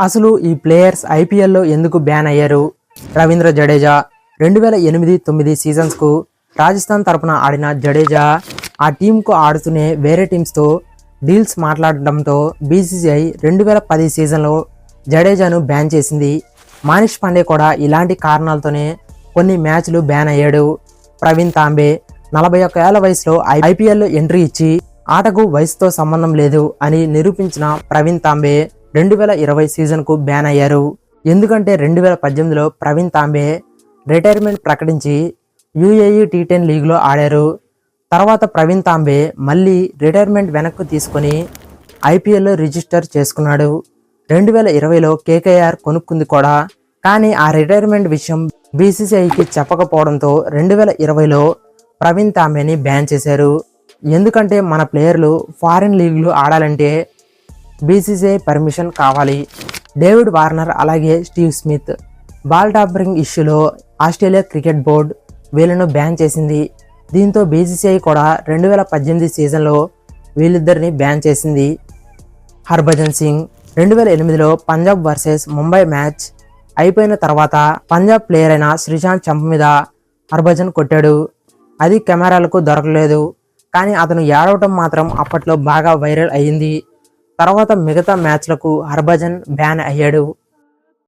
అసలు ఈ ప్లేయర్స్ ఐపీఎల్లో ఎందుకు బ్యాన్ అయ్యారు? రవీంద్ర జడేజా రెండు వేల ఎనిమిది తొమ్మిది సీజన్స్కు రాజస్థాన్ తరపున ఆడిన జడేజా ఆ టీంకు ఆడుతూనే వేరే టీమ్స్తో డీల్స్ మాట్లాడడంతో బీసీసీఐ రెండు వేల పది సీజన్లో జడేజాను బ్యాన్ చేసింది. మానిష్ పాండే కూడా ఇలాంటి కారణాలతోనే కొన్ని మ్యాచ్లు బ్యాన్ అయ్యాడు. ప్రవీణ్ తాంబే నలభై ఒక్క ఏళ్ళ వయసులో ఐపీఎల్లో ఎంట్రీ ఇచ్చి ఆటకు వయసుతో సంబంధం లేదు అని నిరూపించిన ప్రవీణ్ తాంబే రెండు వేల ఇరవై సీజన్కు బ్యాన్ అయ్యారు. ఎందుకంటే రెండు వేల పద్దెనిమిదిలో ప్రవీణ్ తాంబే రిటైర్మెంట్ ప్రకటించి యూఏఈ టీ టెన్ లీగ్లో ఆడారు. తర్వాత ప్రవీణ్ తాంబే మళ్ళీ రిటైర్మెంట్ వెనక్కు తీసుకొని ఐపీఎల్లో రిజిస్టర్ చేసుకున్నాడు. రెండు వేల ఇరవైలో కేకేఆర్ కొనుక్కుంది కూడా. కానీ ఆ రిటైర్మెంట్ విషయం బీసీసీఐకి చెప్పకపోవడంతో రెండు వేల ఇరవైలో ప్రవీణ్ తాంబేని బ్యాన్ చేశారు. ఎందుకంటే మన ప్లేయర్లు ఫారిన్ లీగ్లు ఆడాలంటే బీసీసీఐ పర్మిషన్ కావాలి. డేవిడ్ వార్నర్ అలాగే స్టీవ్ స్మిత్. బాల్ టాపరింగ్ ఇష్యూలో ఆస్ట్రేలియా క్రికెట్ బోర్డు వీళ్ళను బ్యాన్ చేసింది. దీంతో బీసీసీఐ కూడా రెండు వేల పద్దెనిమిది సీజన్లో వీళ్ళిద్దరిని బ్యాన్ చేసింది. హర్భజన్ సింగ్ రెండు వేల ఎనిమిదిలో పంజాబ్ వర్సెస్ ముంబై మ్యాచ్ అయిపోయిన తర్వాత పంజాబ్ ప్లేయర్ అయిన శ్రీశాంత్ చంప మీద హర్భజన్ కొట్టాడు. అది కెమెరాలకు దొరకలేదు. కానీ అతను ఏడవటం మాత్రం అప్పట్లో బాగా వైరల్ అయ్యింది. తర్వాత మిగతా మ్యాచ్లకు హర్భజన్ బ్యాన్ అయ్యాడు.